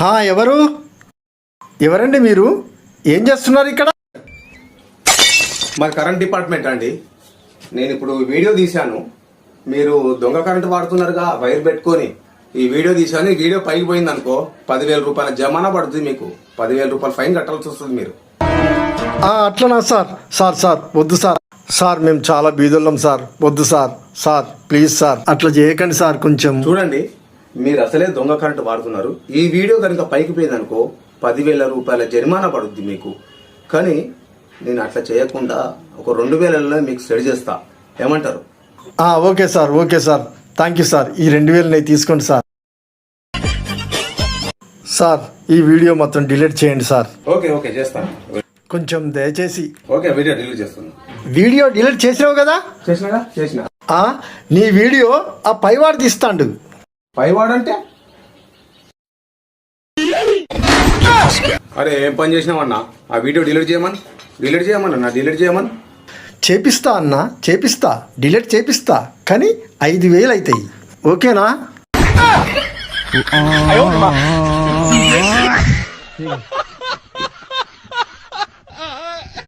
హా ఎవరు? ఎవరండి మీరు? ఏం చేస్తున్నారు ఇక్కడ? మరి కరెంట్ డిపార్ట్మెంట్ అండి. నేను ఇప్పుడు వీడియో తీశాను. మీరు దొంగ కరెంట్ వాడుతున్నారుగా వైర్ పెట్టుకొని. ఈ వీడియో తీశాను. ఈ వీడియో పైకి పోయింది అనుకో పదివేల రూపాయల జమానా పడుతుంది మీకు. పదివేల రూపాయల ఫైన్ కట్టాల్సి వస్తుంది మీరు. అట్లనా సార్? సార్ సార్ వద్దు సార్. సార్ మేము చాలా బీదోళ్ళం సార్. వద్దు సార్. Sir please sir. అట్లా చేయకండి సార్ కొంచెం. చూడండి మీరు అసలే దొంగ కరెంట్ వాడుతున్నారు. ఈ వీడియో కనుక పైకి పోయింది అనుకో పదివేల రూపాయల జరిమానా పడుద్ది మీకు. కానీ నేను అట్లా చేయకుండా ఒక రెండు వేలలో మీకు సెట్ చేస్తా. ఏమంటారు? Okay sir okay sir. Thank you sir. ఈ రెండు వేలు నేను తీసుకోండి సార్. సార్ ఈ వీడియో మొత్తం డిలీట్ చేయండి సార్. ఓకే ఓకే చేస్తాను. కొంచెం దయచేసి ఓకే వీడియో డిలీట్ చేస్తాను వీడియో డిలీట్ చేసినావు కదా? చేసిన. ఆ, నీ వీడియో ఆ పైవాడు తీస్తాడు పైవాడంటే? అరే ఏం పని చేసినావన్నా ఆ వీడియో డిలీట్ చేయమని? డిలీట్ చేయమన్నా నా డిలీట్ చేయమని? చేపిస్తా అన్న చేపిస్తా డిలీట్ చేపిస్తా కానీ ఐదు వేలు అవుతాయి ఓకేనా?